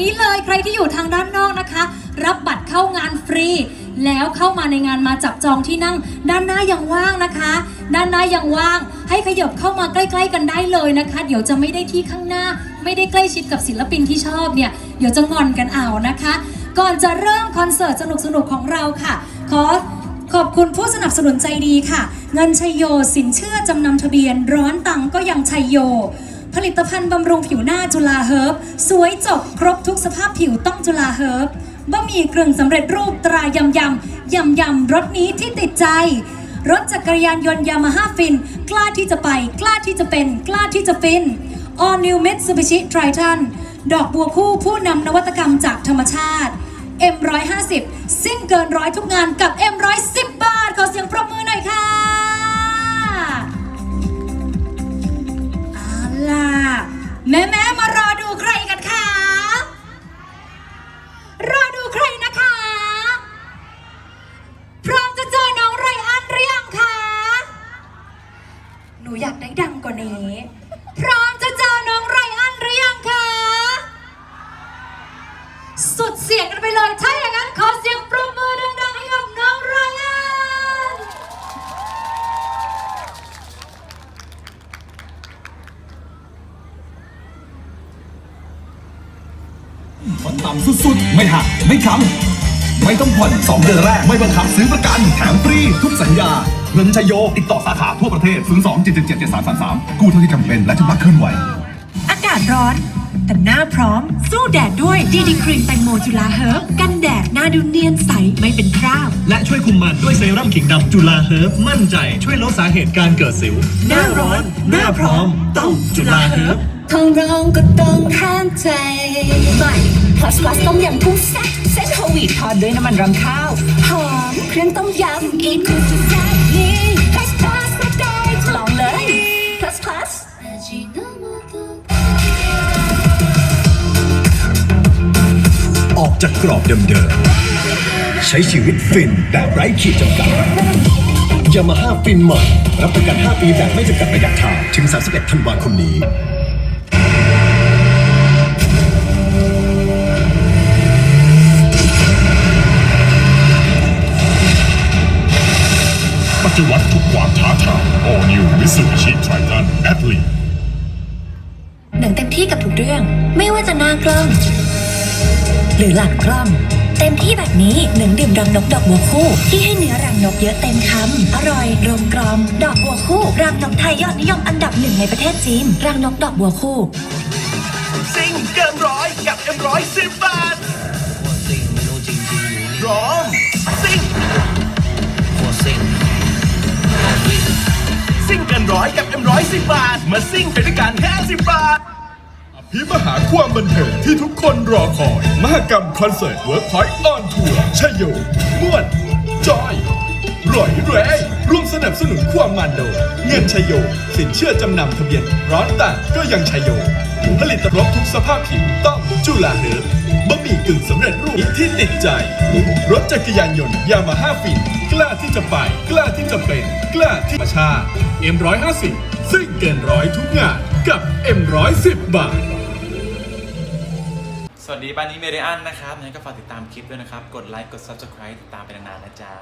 นี้เลยใครที่อยู่ทางด้านนอกนะคะ รับบัตรเข้างานฟรี แล้วเข้ามาในงานมาจับจองที่นั่ง ด้านหน้ายังว่างนะคะ ด้านหน้ายังว่าง ให้ขยับเข้ามาใกล้ ๆ กันได้เลยนะคะ เดี๋ยวจะไม่ได้ที่ข้างหน้า ไม่ได้ใกล้ชิดกับศิลปินที่ชอบเนี่ยเดี๋ยวจะงอนกันเอานะคะ ก่อนจะเริ่มคอนเสิร์ตสนุกๆของเราค่ะขอขอบคุณผู้สนับสนุนใจดีค่ะ เงินชัยโยสินเชื่อจำนำทะเบียน ร้อนตังก็ยังชัยโย ผลิตภัณฑ์บำรุงผิวหน้าจุฬาเฮิร์บสวยจบครบทุกสภาพผิวต้องจุฬาเฮิร์บบะหมี่กึ่งสำเร็จรูปตรายำยำยำยำรสนี้ที่ติดใจ รถจักรยานยนต์ยามาฮ่าฟิน กล้าที่จะไป กล้าที่จะเป็น กล้าที่จะฟิน All New Mitsubishi Triton ดอกบัวคู่ผู้นำนวัตกรรมจากธรรมชาติ M150 ซิ่งเกินร้อยทุกงานกับ M110 บาท ขอเสียงปรบมือ แม่แม่มารอดูใครกันคะรอดูใครนะคะ พร้อมจะเจอน้องไรอันหรือยังคะ หนูอยากได้ดังกว่านี้ ผ่อนต่ำสุดๆ ไม่หักไม่ค้ำไม่ต้องผ่อน2เดือนแรก ไม่บังคับซื้อประกันแถมฟรีทุกสัญญาเงินชยโยติดต่อสาขาทั่วประเทศ 02 777 7333 กู้เท่าที่จำเป็นและชำระคืนไวอากาศร้อน แต่หน้าพร้อม สู้แดดด้วยดีดีครีมแตงโมจุฬาเฮิร์บกันแดดหน้าดูเนียนใสไม่เป็นคราบ และช่วยคุมมันด้วยเซรั่มขิงดำจุฬาเฮิร์บมั่นใจช่วยลดสาเหตุการเกิดสิว หน้าร้อน หน้าพร้อมต้องจุฬาเฮิร์บ ท้องร้องก็ต้องห้ามใจใหม่ plus plus ต้มยำกุ้งแซ่บเส้นโควิดทอดด้วยน้ำมันรำข้าว หอมเครื่องต้มยำอีกคือสุดแซ่บนี่ plus plus ไม่ได้ลองเลย plus plus ออกจากกรอบเดิมๆ ใช้ชีวิตฟินแบบไร้ขีดจำกัดยามาฮ่าฟินใหม่รับประกัน 5 ปีแบบไม่จำกัดระยะทางถึง 31 ธันวาคมนี้ ทุกความท้าทาย All New Mitsubishi Triton Athlete หนังเต็มที่กับทุกเรื่อง ไม่ว่าจะหน้ากล้อง หรือหลังกล้อง เต็มที่แบบนี้หนึ่งดื่มรังนกดอกบัวคู่ ที่ให้เนื้อรังนกเยอะเต็มคำ อร่อยรมกรอม ดอกบัวคู่ รังนกไทยยอดนิยมอันดับหนึ่งในประเทศจีน รังนกดอกบัวคู่ ซิ่งเกินร้อยกับ M110 บาทพ ร้อยกับ M110 บาท มาซิ่งไปด้วยกันสิบาทพิมหาความบันเทิงที่ทุกคนรอคอย มหกรรมคอนเสิร์ตเวิร์กพอยต์ออนทัวร์ชยโยม่วนจอยร่อยแรงร่วมสนับสนุนความมันโด เงินชยโย สินเชื่อจำนำทะเบียน ร้อนต่างก็ยังชยโย ผลิตรบทุกสภาพผิวต้องจุลาเฮิร์บบะหมี่กึ่งสำเร็จรูปที่ติดใจ รถจักรยานยนต์ยามาฮ่าฟิน ล้าที่จะไป กล้าที่จะเป็น กล้าที่ประชา M150 ซึ่งเกินร้อยทุกงานกับ M110 บาท สวัสดีบ้านนี้เมเดียนนะครับงั้นก็ฝากติดตามคลิปด้วยนะครับ กดไลค์ กด Subscribe ติดตามไปนานๆนะจ๊ะ